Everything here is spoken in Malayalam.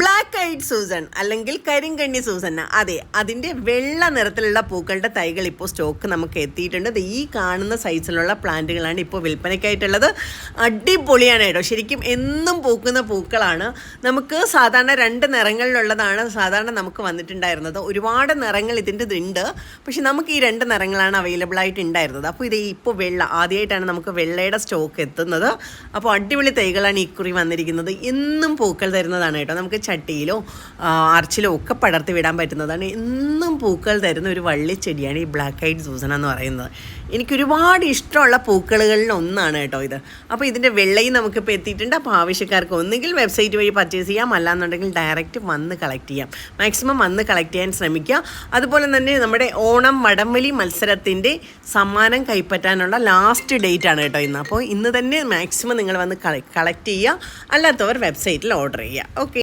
ബ്ലാക്ക് ഐഡ് സൂസൺ അല്ലെങ്കിൽ കരിങ്കണ്ണി സൂസന്ന അതെ അതിന്റെ വെള്ള നിറത്തിലുള്ള പൂക്കളുടെ തൈകൾ ഇപ്പോൾ സ്റ്റോക്ക് നമുക്ക് എത്തിയിട്ടുണ്ട്. ഈ കാണുന്ന സൈസിലുള്ള പ്ലാന്റുകളാണ് ഇപ്പോൾ വിൽപ്പനയ്ക്കായിട്ടുള്ളത്. അടിപൊളിയാണ് കേട്ടോ. ശരിക്കും എന്നും പൂക്കുന്ന പൂക്കളാണ്. നമുക്ക് സാധാരണ രണ്ട് നിറങ്ങളിലുള്ളതാണ് സാധാരണ നമുക്ക് വന്നിട്ടുണ്ടായിരുന്നത്. ഒരുപാട് നിറങ്ങൾ ഇതിന്റെ ഉണ്ട് പക്ഷെ നമുക്ക് ഈ രണ്ട് നിറങ്ങളാണ് അവൈലബിൾ ആയിട്ട് ഉണ്ടായിരുന്നത് അപ്പോൾ ഇത് ഇപ്പോൾ വെള്ള ആദ്യമായിട്ടാണ് നമുക്ക് വെള്ളയുടെ സ്റ്റോക്ക് എത്തുന്നത്. അപ്പോൾ അടിപൊളി തൈകളാണ് ഇക്കുറി കുറി വന്നിരിക്കുന്നത്. എന്നും പൂക്കൾ തരുന്നതാണ് കേട്ടോ. നമുക്ക് ചട്ടിയിലോ അർച്ചിലോ ഒക്കെ പടർത്തി വിടാൻ പറ്റുന്നതാണ്. എന്നും പൂക്കൾ തരുന്ന ഒരു വള്ളിച്ചെടിയാണ് ഈ ബ്ലാക്ക് ഐഡ് സൂസന എന്ന് പറയുന്നത്. എനിക്ക് ഒരുപാട് ഇഷ്ടമുള്ള പൂക്കളുകളിൽ ഒന്നാണ് കേട്ടോ ഇത്. അപ്പോൾ ഇതിന്റെ വെള്ളയും നമുക്കിപ്പോൾ എത്തിയിട്ടുണ്ട്. അപ്പോൾ ആവശ്യക്കാർക്ക് ഒന്നുകിൽ വെബ്സൈറ്റ് വഴി പർച്ചേസ് ചെയ്യാം. അല്ലാന്നുണ്ടെങ്കിൽ ഡയറക്റ്റ് വന്ന് കളക്ട് ചെയ്യാം. മാക്സിമം വന്ന് കളക്ട് ചെയ്യാൻ ശ്രമിക്കുക. അതുപോലെ തന്നെ നമ്മുടെ ഓണം വടംവലി മത്സരത്തിന്റെ സമ്മാനം കൈപ്പറ്റാനുള്ള ലാസ്റ്റ് ഡേറ്റ് ആണ് കേട്ടോ ഇന്ന്. അപ്പോൾ ഇന്ന് തന്നെ മാക്സിമം നിങ്ങൾ വന്ന് കളക്ട് ചെയ്യുക. അല്ലാത്തവർ വെബ്സൈറ്റിൽ ഓർഡർ ചെയ്യുക. ഓക്കെ